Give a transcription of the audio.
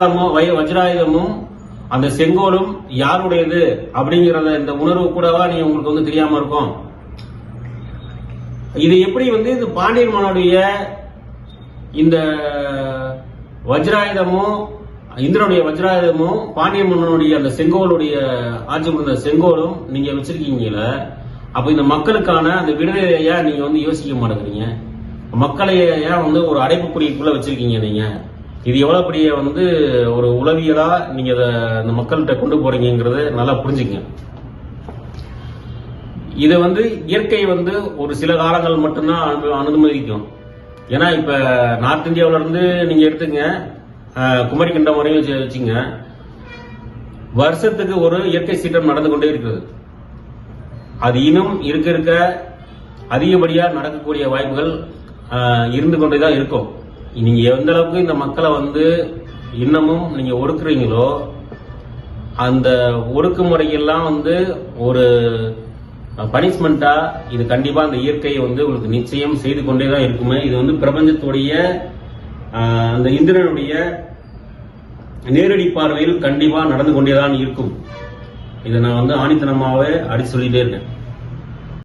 வஜ்ராயுதமும் வஜ்ராயுதமும் அந்த செங்கோலும் யாருடையது அப்படிங்கிறத இந்த உணர்வு கூடவா நீ உங்களுக்கு வந்து தெரியாம இருக்கும். இது எப்படி வந்து இந்த பாண்டியன் மன்னனுடைய இந்த வஜ்ராயுதமும் இந்திரனுடைய வஜ்ராயுதமும் பாண்டியன் மன்னனுடைய அந்த செங்கோலுடைய ஆட்சி புரிந்த செங்கோலும் நீங்க வச்சிருக்கீங்கல்ல அப்ப இந்த மக்களுக்கான அந்த விடுதலையா நீங்க வந்து யோசிக்க மாட்டேங்கிறீங்க. மக்களை ஏன் வந்து ஒரு அடைப்புக்குறிக்குள்ள வச்சிருக்கீங்க நீங்க. இது எவ்வளோ பெரிய வந்து ஒரு உளவியலாக நீங்கள் இதை அந்த மக்கள்கிட்ட கொண்டு போறீங்கிறத நல்லா புரிஞ்சுங்க. இதை வந்து இயற்கை வந்து ஒரு சில காலங்கள் மட்டும்தான் அனு- அனுமதிக்கும். ஏன்னா இப்போ நார்த் இந்தியாவிலேருந்து நீங்கள் எடுத்துங்க அஹ், குமரி கண்டம் வரையும் வச்சு- வச்சுங்க வருஷத்துக்கு ஒரு இயற்கை சீற்றம் நடந்து கொண்டே இருக்குது அது இன்னும் இருக்க இருக்க அதிகப்படியாக நடக்கக்கூடிய வாய்ப்புகள் இருந்து கொண்டே தான் இருக்கும். நீங்க எந்த அளவுக்கு இந்த மக்களை வந்து இன்னமும் நீங்க ஒடுக்குறீங்களோ அந்த ஒடுக்குமுறையெல்லாம் வந்து ஒரு பனிஷ்மெண்டா இது கண்டிப்பா அந்த இயற்கையை வந்து உங்களுக்கு நிச்சயம் செய்து கொண்டே தான் இருக்குமே. இது வந்து பிரபஞ்சத்துடைய அந்த இந்திரனுடைய நேரடி பார்வையில் கண்டிப்பா நடந்து கொண்டே தான் இருக்கும். இதை நான் வந்து ஆணித்தனமாவே அடி சொல்லிட்டே இருக்கேன்.